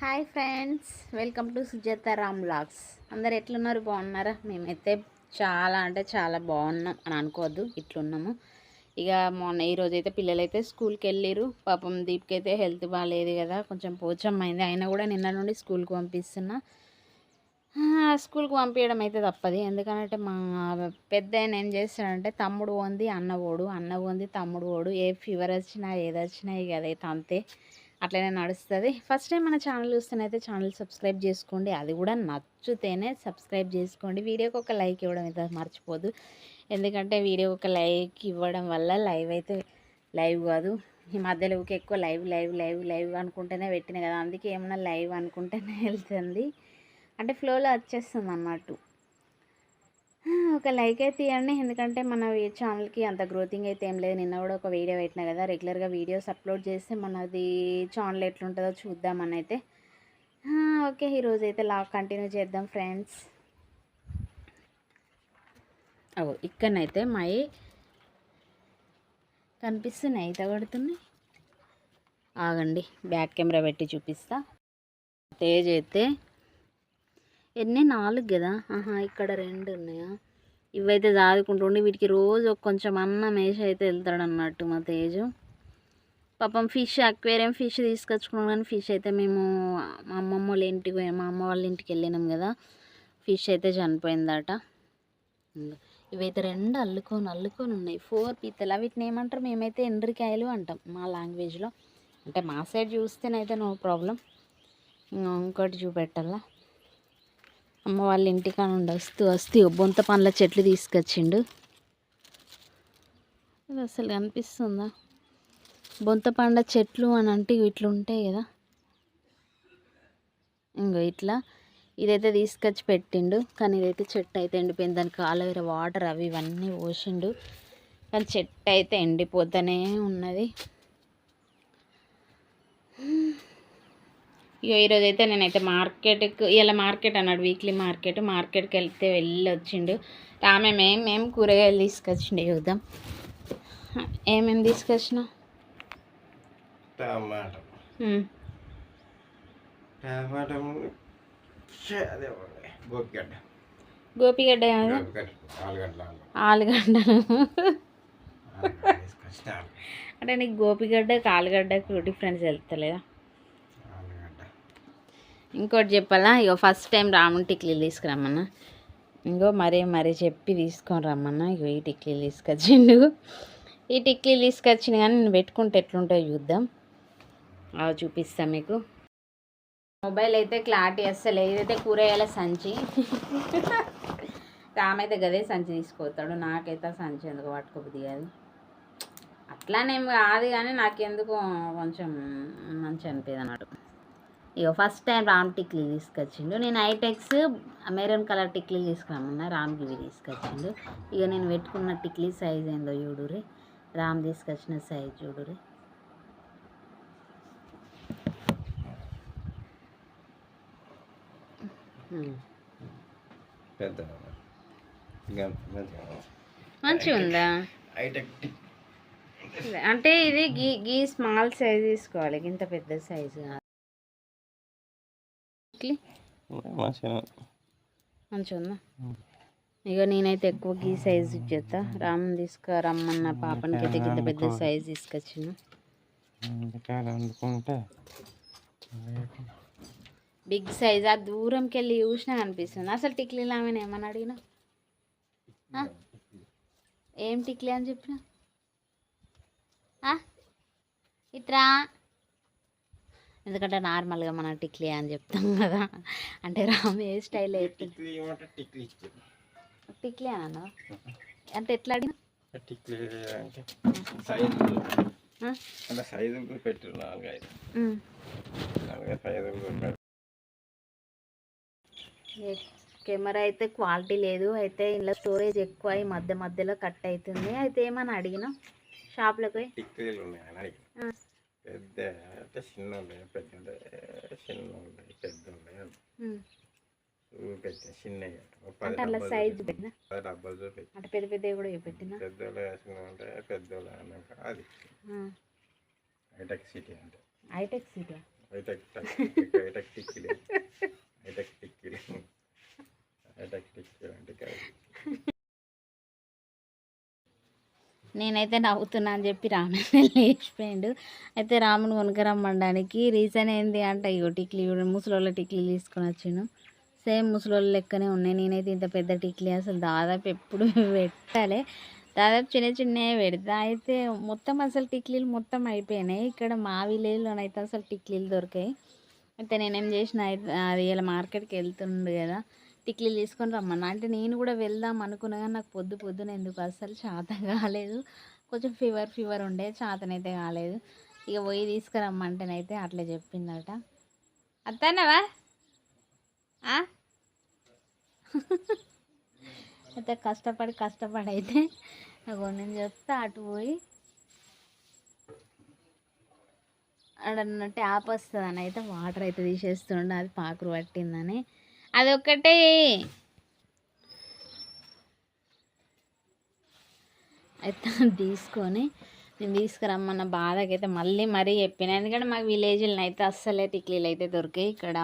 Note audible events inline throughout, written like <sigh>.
Hi friends welcome to Sujatha Ram blogs అందరు ఎట్లున్నారు? బాగున్నారా? మేమైతే చాలా అంటే చాలా బాగున్నాం అని అనుకోవద్దు ఇట్లున్నాము. ఇక మొన్న ఈరోజు అయితే పిల్లలైతే స్కూల్కి వెళ్ళారు పాపం దీప్కి అయితే హెల్త్ బాగాలేదు కదా కొంచెం పోచం అయింది. అయినా కూడా నిన్న నుండి స్కూల్కి పంపిస్తున్నా. స్కూల్కి పంపించడం అయితే తప్పది. ఎందుకంటే మా పెద్ద ఆయన ఏం చేస్తాడంటే తమ్ముడు ఉంది అన్న ఓడు అన్న పోంది తమ్ముడు ఓడు ఏ ఫీవర్ వచ్చినా ఏది వచ్చినా ఇక అదైతే అంతే. అట్లనే నడుస్తుంది. ఫస్ట్ టైం మన ఛానల్ చూస్తేనైతే ఛానల్ సబ్స్క్రైబ్ చేసుకోండి. అది కూడా నచ్చితేనే సబ్స్క్రైబ్ చేసుకోండి. వీడియోకి ఒక లైక్ ఇవ్వడం అయితే మర్చిపోదు. ఎందుకంటే వీడియో ఒక లైక్ ఇవ్వడం వల్ల లైవ్ అయితే లైవ్ కాదు. ఈ మధ్యలో ఎక్కువ లైవ్ లైవ్ లైవ్ లైవ్ అనుకుంటేనే పెట్టిన కదా. అందుకే ఏమన్నా లైవ్ అనుకుంటేనే వెళ్తుంది. అంటే ఫ్లోలో వచ్చేస్తుంది అన్నట్టు ఒక లైక్ అయితే ఇవ్వండి. ఎందుకంటే మన ఛానల్కి అంత గ్రోతింగ్ అయితే ఏం లేదు. నిన్న కూడా ఒక వీడియో పెట్టిన కదా రెగ్యులర్గా వీడియోస్ అప్లోడ్ చేస్తే మనది ఛానల్ ఎట్లుంటుందో చూద్దామని అయితే. ఓకే ఈరోజు అయితే లా కంటిన్యూ చేద్దాం ఫ్రెండ్స్. ఓ ఇక్కడనైతే మై కనిపిస్తున్నాయి. అయితే పడుతున్నాయి ఆగండి బ్యాక్ కెమెరా పెట్టి చూపిస్తా. తేజ్ అయితే ఎన్ని నాలుగు కదా? ఆహా ఇక్కడ రెండు ఉన్నాయా? ఇవైతే చదువుకుంటుండి వీటికి రోజు కొంచెం అన్నం వేసి అయితే వెళ్తాడు అన్నట్టు మా తేజు. పాపం ఫిష్ అక్వేరియం ఫిష్ తీసుకొచ్చుకున్నాం కానీ ఫిష్ అయితే మేము మా అమ్మమ్మ వాళ్ళ ఇంటికి మా అమ్మ వాళ్ళ ఇంటికి వెళ్ళినాం కదా. ఫిష్ అయితే చనిపోయిందట. ఇవైతే రెండు అల్లుకొని అల్లుకొని ఉన్నాయి. ఫోర్ పీతలు. వీటిని ఏమంటారు? మేమైతే ఎండ్రికాయలు అంటాం మా లాంగ్వేజ్లో. అంటే మా సైడ్ చూస్తేనైతే నో ప్రాబ్లం. ఇంకోటి చూపెట్టాలా అమ్మ వాళ్ళ ఇంటికాడ నుండి వస్తూ వస్తూ బొంత పండ్ల చెట్లు తీసుకొచ్చిండు. ఇది అసలు కనిపిస్తుందా? బొంత పండ్ల చెట్లు అని అంటే ఇట్లా ఉంటాయి కదా. ఇంకో ఇట్లా. ఇదైతే తీసుకొచ్చి పెట్టిండు. కానీ ఇదైతే చెట్టు అయితే ఎండిపోయింది. దానికి ఆలోవేర వాటర్ అవి ఇవన్నీ పోసిండు. కానీ చెట్టు అయితే ఎండిపోతూనే ఉన్నది. ఈరోజు అయితే నేనైతే మార్కెట్కి ఇలా మార్కెట్ అన్నాడు వీక్లీ మార్కెట్ మార్కెట్కి వెళ్తే వెళ్ళి వచ్చిండు ఆమె మేము మేము కూరగాయలు తీసుకొచ్చిండు చూద్దాం. ఏమేమి తీసుకొచ్చినా? టమాటా. టమాటా. గోపిగడ్డ. ఆలుగడ్డ అంటే నీకు గోపిగడ్డ ఆలుగడ్డకు డిఫరెన్స్ ఆలుగడ్డ ఇంకోటి చెప్పాలా? ఇగో ఫస్ట్ టైం రాముని టిక్లీలు తీసుకురమ్మన్నా. ఇంకో మరే మరే చెప్పి తీసుకొని రమ్మన్నా. ఇగో ఈ టిక్లీలు తీసుకొచ్చిండు. ఈ టిక్లీలు తీసుకొచ్చిన కానీ నేను పెట్టుకుంటే ఎట్లుంటాయో చూద్దాం. అవి చూపిస్తాను మీకు. మొబైల్ అయితే క్లారిటీ అస్సలు ఏదైతే కూరగాయల సంచి. రామైతే గదే సంచి తీసుకుపోతాడు. నాకైతే సంచి ఎందుకు పట్టుకోబుద్ది కాదు. అట్లానేం కాదు కానీ నాకెందుకు కొంచెం మంచి అనిపించదు అన్నట్టు ఇక ఫస్ట్ టైం రామ్ టిక్లీ తీసుకొచ్చిండు. నేను ఐటెక్స్ మెరూన్ కలర్ టిక్లీ తీసుకురామన్నా రామ్కి ఇవి తీసుకొచ్చిండు. ఇక నేను పెట్టుకున్న టిక్లీ సైజ్ ఏందో చూడురి రామ్ తీసుకొచ్చిన సైజ్ చూడురి మంచిగా ఉందా? అంటే ఇది గీ గీ స్మాల్ సైజ్ తీసుకోవాలి. ఇంత పెద్ద సైజు మంచిగా ఉందా. ఇక నేనైతే ఎక్కువ గీ సైజ్ ఇచ్చేస్తా రామ్ తీసుకురమ్మన్న పాపనికి అయితే ఇంత పెద్ద సైజ్ తీసుకొచ్చిన బిగ్ సైజ్ ఆ దూరంకి వెళ్ళి చూసినా కనిపిస్తుంది అసలు టిక్లీలు ఆమెను ఏమని అడిగినా? ఏం టిక్లీ అని చెప్పిన? ఇట్రా? ఎందుకంటే నార్మల్గా మన టిక్లీ అని చెప్తాం కదా. అంటే రామ్ ఏ స్టైల్ టిక్లీ టిక్లీ అన్నా అంటే ఎట్లా అడిగినా? సైజులు నాలుగైదు. నాలుగైదు సైజులు కెమెరా అయితే క్వాలిటీ లేదు అయితే ఇందులో స్టోరేజ్ ఎక్కువ ఈ మధ్య మధ్యలో కట్ అవుతుంది. అయితే ఏమని అడిగినా? షాప్లోకి పోయి? పెద్ద అంటే చిన్నోళ్ళే పెద్ద అంటే చిన్నోళ్ళే పెద్దోళ్ళే పెట్టిన చిన్నయ్య. అంటే అంటే పెద్ద పెద్ద కూడా పెట్టిన? పెద్దోళ్ళు వేసుకున్నాం అంటే పెద్దోళ్ళు అది. హైటెక్ సిటీ అంటే. Hitech city? హైటెక్ హైటెక్ టిక్కిలే హైటెక్ టిక్కిలే హైటెక్ టిక్కిలే అంటే నేనైతే నవ్వుతున్నా అని చెప్పి రాముని <laughs> లేచిపోయిండు. అయితే రాముని కొనుకరమ్మడానికి రీజన్ ఏంది అంటే ఇగో టిక్లీ ముసలోళ్ళ టిక్లీ తీసుకొని వచ్చిండు. సేమ్ ముసలోళ్ళ లెక్కనే ఉన్నాయి. నేనైతే ఇంత పెద్ద టిక్లీ అసలు దాదాపు ఎప్పుడు <laughs> పెట్టాలి. దాదాపు చిన్న చిన్నవి పెడతా. అయితే మొత్తం అసలు టిక్లీలు మొత్తం అయిపోయినాయి. ఇక్కడ మా విలేజ్లోనైతే అసలు టిక్లీలు దొరికాయి. అయితే నేనేం చేసిన అయితే అది ఇలా మార్కెట్కి వెళ్తుండు కదా. టిక్లీలు తీసుకొని రమ్మన్నా. అంటే నేను కూడా వెళ్దాం అనుకున్నా కానీ నాకు పొద్దు పొద్దున ఎందుకు అసలు చేత కాలేదు. కొంచెం ఫీవర్ ఫీవర్ ఉండే చేతనైతే కాలేదు. ఇక పోయి తీసుకురమ్మంటేనైతే అట్లా చెప్పిందట. అత్తన్నవా? ఆ? అయితే కష్టపడి కష్టపడి అయితే నాకు నేను చెప్తా అటు పోయి అడన్న ట్యాప్ వస్తుందని అయితే వాటర్ అయితే తీసేస్తుండే అది పాకురు పట్టిందని. అది అయితే తీసుకొని నేను తీసుకురమ్మన్న బాధకైతే మళ్ళీ మరీ చెప్పిన. ఎందుకంటే మాకు విలేజ్లో అయితే అస్సలే టిక్లీలు అయితే దొరికాయి. ఇక్కడ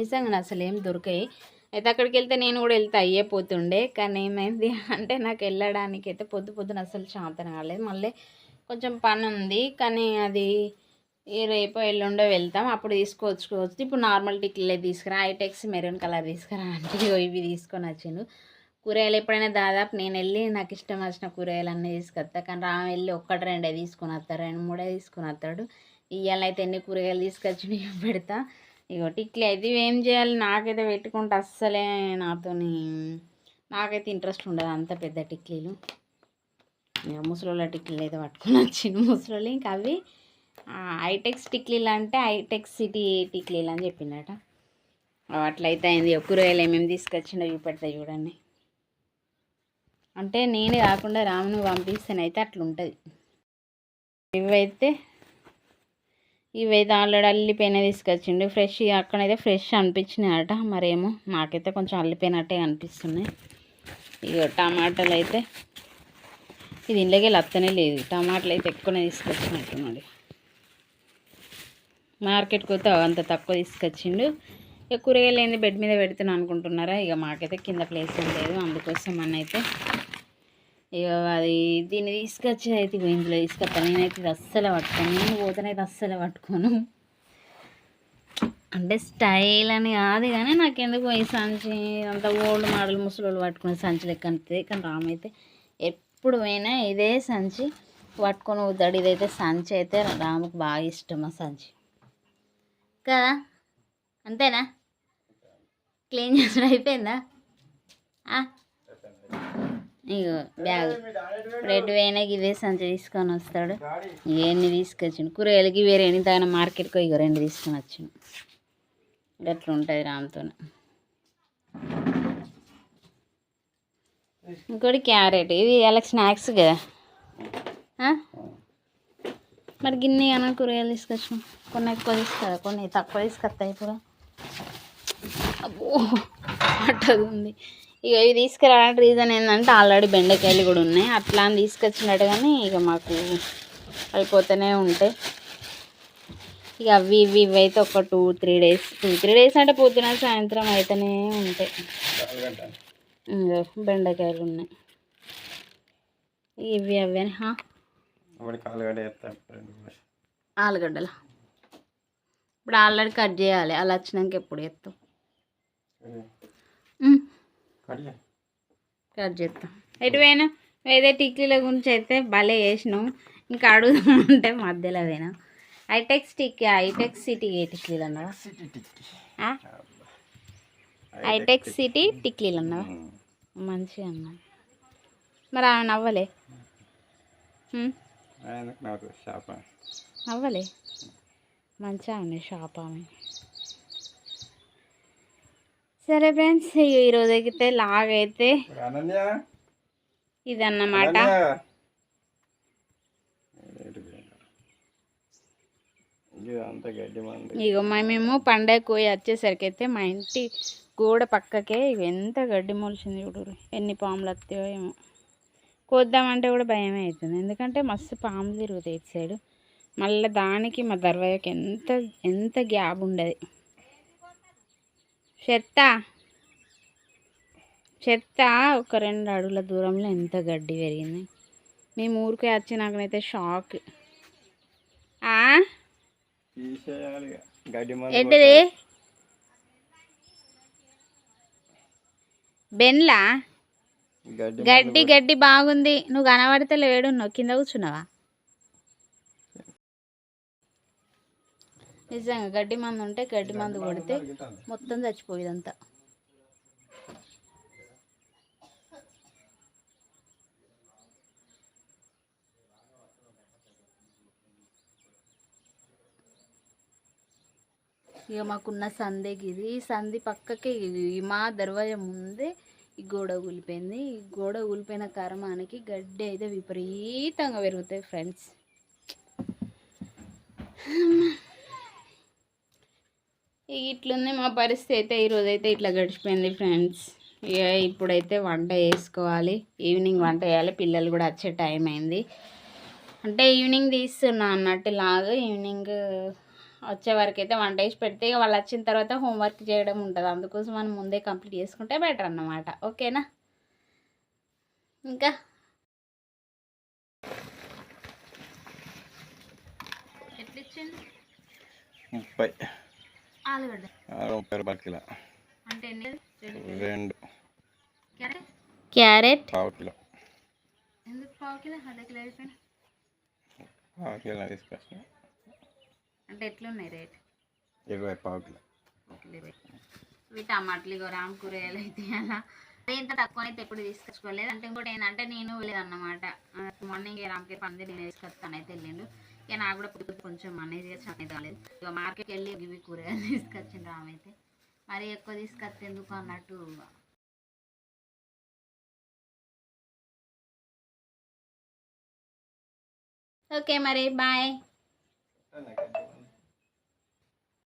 నిజంగా అసలు ఏం దొరికాయి. అయితే అక్కడికి వెళ్తే నేను కూడా వెళ్తే అయ్యే పోతుండే కానీ ఏమైంది అంటే నాకు వెళ్ళడానికి అయితే పొద్దు పొద్దున అసలు శాంతం కాలేదు. మళ్ళీ కొంచెం పని ఉంది కానీ అది రేపు ఎల్లుండో వెళ్తాం. అప్పుడు తీసుకొచ్చుకోవచ్చు ఇప్పుడు నార్మల్ టిక్లే తీసుకురా ఐటెక్స్ మెరూన్ కలర్ తీసుకురా అంటే ఇవి తీసుకొని వచ్చిండు. కూరగాయలు ఎప్పుడైనా దాదాపు నేను వెళ్ళి నాకు ఇష్టం వచ్చిన కూరగాయలు అన్నీ తీసుకొస్తా. కానీ రామ్ వెళ్ళి ఒక్కటి రెండే తీసుకొని వస్తాడు రెండు మూడే తీసుకొని వస్తాడు. ఇవాళ అయితే ఎన్ని కూరగాయలు తీసుకొచ్చి పెడతా. ఇగో టిక్లీ అయితే ఇవి ఏం చేయాలి? నాకైతే పెట్టుకుంటే అస్సలే నాతోని నాకైతే ఇంట్రెస్ట్ ఉండదు అంత పెద్ద టిక్లీలు. ఇక ముసలోళ్ళ టిక్లీలు అయితే పట్టుకొని వచ్చిండు ముసలోళ్ళు. ఇంకా అవి ఐటెక్స్ టిక్లీలు అంటే ఐటెక్స్ సిటీ టిక్లీలు అని చెప్పిండట అట్లయితే అయింది. ఇక కూరగాయలు ఏమేమి తీసుకొచ్చిండో చూపెడతా చూడండి. అంటే నేను కాకుండా రామును పంపిస్తేనైతే అట్లుంటుంది. ఇవైతే ఇవైతే ఆల్రెడీ అల్లిపోయిన తీసుకొచ్చిండు. ఫ్రెష్ అక్కడైతే ఫ్రెష్ అనిపించినాయట. మరేమో నాకైతే కొంచెం అల్లిపోయినట్టే అనిపిస్తున్నాయి. ఇక టమాటాలు అయితే ఇది ఇంట్లోకి లత్తనే లేదు. టమాటాలు అయితే ఎక్కువనే తీసుకొచ్చినట్టున్నాడు మార్కెట్కి పోతే అంత తక్కువ తీసుకొచ్చిండు. ఇక కూరగాయలు ఏంది బెడ్ మీద పెడుతున్నా అనుకుంటున్నారా? ఇక మాకైతే కింద ప్లేస్ ఏం లేదు. అందుకోసం అని అయితే ఇక అది దీన్ని తీసుకొచ్చి అయితే ఇందులో తీసుకొస్తాను నేనైతే ఇది అస్సలు పట్టుకోను. నేను పోతనైతే అస్సలు పట్టుకోను. అంటే స్టైల్ అని కాదు కానీ నాకు ఎందుకు ఈ సంచి అంత ఓల్డ్ మోడల్ ముసలోళ్ళు పట్టుకునే సంచి లెక్క అంతే కానీ రామైతే అయితే ఎప్పుడు పోయినా ఇదే సంచి. పట్టుకొని పోతాడు. ఇదైతే సంచి అయితే రాముకు బాగా ఇష్టం ఆ సంచి. కదా? అంతేనా? క్లీన్ చేసిన అయిపోయిందా? ఇగో బ్యాగ్. రెడ్ వేయనకి ఇవే సంచి తీసుకొని వస్తాడు. ఇవన్నీ తీసుకొచ్చిండు? కూరగాయలకి వేరే ఎన్ని తాగిన మార్కెట్కి ఇగో రెండు తీసుకొని వచ్చిండు. అట్లా ఉంటుంది రామ్తో ఇంకోటి క్యారెట్. ఇవి వాళ్ళకి స్నాక్స్ కదా? మరి గిన్నె అన్న కూరగాయలు తీసుకొచ్చిన. కొన్ని ఎక్కువ తీసుకురా కొన్ని తక్కువ తీసుకొస్తాయి ఇప్పుడు అబ్బో అట్టది ఉంది ఇక ఇవి తీసుకురావడానికి రీజన్ ఏంటంటే ఆల్రెడీ బెండకాయలు కూడా ఉన్నాయి. అట్లా అని తీసుకొచ్చినట్టు కానీ ఇక మాకు అయిపోతూనే ఉంటాయి ఇక అవి ఇవి ఇవి అయితే ఒక two three days two three days అంటే పొద్దున సాయంత్రం అయితేనే ఉంటాయి. ఇంకో బెండకాయలు ఉన్నాయి. ఇవి అవి అని వేస్తాం రెండు నిమిషాలు. ఆలుగడ్డలు? ఇప్పుడు ఆల్రెడీ కట్ చేయాలి. అలా వచ్చినాక ఎప్పుడు ఎత్తాం కట్ చేస్తాం. ఎటు పోయినా? ఏదో టిక్లీల గురించి అయితే భలే చేసినాం. ఇంకా అడుగుదామంటే మధ్యలో పోయినా. ఐటెక్స్ టిక్ ఐటెక్స్ సిటీ ఏ టిక్లీలు అన్నావా? ఐటెక్స్ సిటీ టిక్లీలు అన్నావా? మంచిగా అన్నా మరి ఆమె నవ్వలే? ఆయనకు నాకు షాప్ నవ్వలే? మంచిగా ఉంది షాప్ ఆమె సరే ఫ్రెండ్స్ ఈరోజు అయితే లాగ్ అయితే అనన్య? ఇదన్నమాట. అనన్య. ఎటు పోయినా? ఇది ఇగో మా- మేము పండగ పోయి వచ్చేసరికి అయితే మా ఇంటి గోడ పక్కకే ఎంత గడ్డి మొలిచింది చూడు. ఎన్ని పాములు వస్తాయో ఏమో. కోద్దామంటే కూడా భయమే అవుతుంది ఎందుకంటే మస్తు పాములు తిరుగుతాయి ఇటు సైడు. మళ్ళీ దానికి మా దర్వాజకి ఎంత ఎంత గ్యాప్ ఉండదు. చెత్త చెత్త ఒక రెండు అడుగుల దూరంలో ఎంత గడ్డి పెరిగింది. మేము ఊరికే వచ్చి నాకనైతే షాక్. ఆ? ఏంటిది? బెన్లా గడ్డి గడ్డి బాగుంది. నువ్వు కనబడితే లేడున్నావు కింద కూర్చున్నావా? నిజంగా గడ్డి మందు ఉంటే గడ్డి మందు కొడితే మొత్తం చచ్చిపోయేదంతా ఇక మాకున్న సందేకి ఇది. సంధి పక్కకి మా దర్వాజా ముందే ఈ గోడ కూలిపోయింది ఈ గోడ కూలిపోయిన కర్మానికి గడ్డి అయితే విపరీతంగా పెరుగుతాయి ఫ్రెండ్స్. ఇట్లుంది మా పరిస్థితి అయితే ఈరోజు అయితే ఇట్లా గడిచిపోయింది ఫ్రెండ్స్. ఇక ఇప్పుడైతే వంట చేసుకోవాలి. ఈవినింగ్ వంట చేయాలి. పిల్లలు కూడా వచ్చే టైం అయింది. అంటే ఈవినింగ్ తీస్తున్నా అన్నట్టు లాగా ఈవినింగ్ వచ్చే వరకు అయితే వంట వేసి పెడితే ఇక వాళ్ళు వచ్చిన తర్వాత హోంవర్క్ చేయడం ఉంటుంది. అందుకోసం మనం ముందే కంప్లీట్ చేసుకుంటే బెటర్ అన్నమాట. ఓకేనా? ఇంకా? ముప్పై. రూపాయల కిలో. రెండు. క్యారెట్? క్యారెట్. పావు కిలో. ఎందుకు పావు కిలో? అర్ధ కిలో అయిపోయినా. పావు కిలో తీసుకొచ్చిన. అంటే ఎట్లున్నాయి రేట్? ఇరవై పావు కిలో. ఇవి టమాటాలు ఇగో రామ్ కూరగాయలు అయితే అలా. అదే ఇంత తక్కువ అయితే ఎప్పుడు తీసుకొచ్చుకోలేదు. అంటే ఇంకోటి ఏంటంటే నేను వెళ్ళేదన్నమాట మార్నింగ్ రామ్కి పంది నేను తీసుకొస్తాను అయితే వెళ్ళిండు. ఇక నాకు కూడా పొద్దు కొంచెం అనేది అనేది కాలేదు ఇక మార్కెట్కి వెళ్ళి ఇవి కూరగాయలు <laughs> తీసుకొచ్చిండు రామ్ అయితే. మరి ఎక్కువ తీసుకొస్తే ఎందుకు అన్నట్టు ఓకే మరి బాయ్.